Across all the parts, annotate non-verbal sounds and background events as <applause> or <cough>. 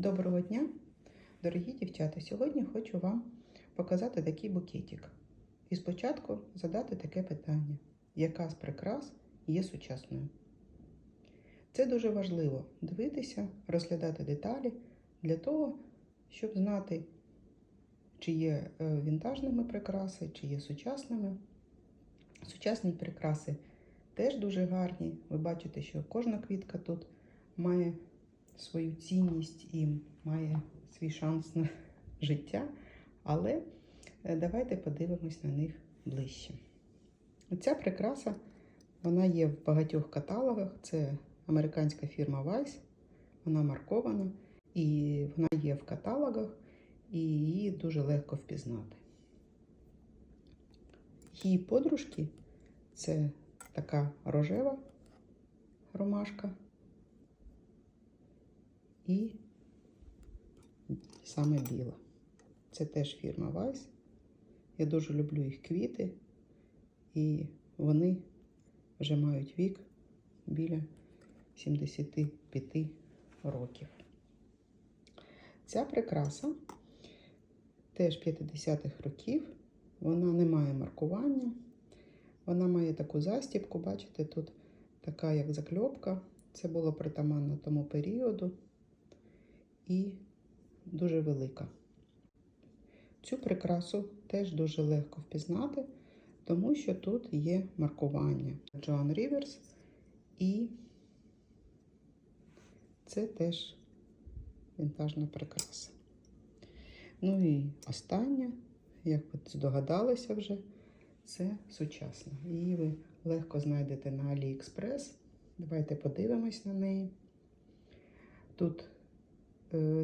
Доброго дня, дорогі дівчата! Сьогодні хочу вам показати такий букетик. І спочатку задати таке питання: яка з прикрас є сучасною? Це дуже важливо дивитися, розглядати деталі для того, щоб знати, чи є е, вінтажними прикраси, чи є сучасними. Сучасні прикраси теж дуже гарні. Ви бачите, що кожна квітка тут має свою цінність і має свій шанс на <laughs> життя. Але е, давайте подивимось на них ближче. Ця прикраса вона є в багатьох каталогах. Це американська фірма Weiss, вона маркована, і вона є в каталогах, і її дуже легко впізнати. Її подружки це така рожева ромашка і саме біла. Це теж фірма Weiss. Я дуже люблю їх квіти, і вони вже мають вік біля 75 років. Ця прикраса теж 50-х років. Вона не має маркування. Вона має таку застібку, бачите, тут така як закльопка. Це було притаманно тому періоду і дуже велика. Цю прикрасу теж дуже легко впізнати, тому що тут є маркування Joan Rivers і це теж вінтажна прикраса. Ну і остання, як ви здогадалися вже, це сучасна. Її ви легко знайдете на AliExpress. Давайте подивимось на неї. Тут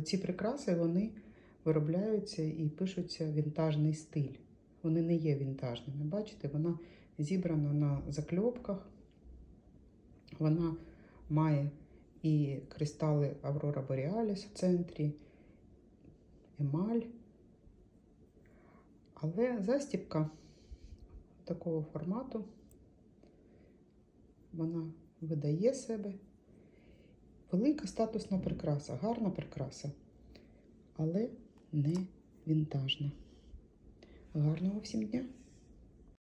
ці прикраси вони виробляються і пишуться вінтажний стиль. Вони не є вінтажними. Бачите, вона зібрана на закльопках. Вона має і кристали Аврора Borealis в центрі, емаль. Але застібка такого формату вона видає себе. Велика статусна прикраса, гарна прикраса, але не вінтажна. Гарного всім дня!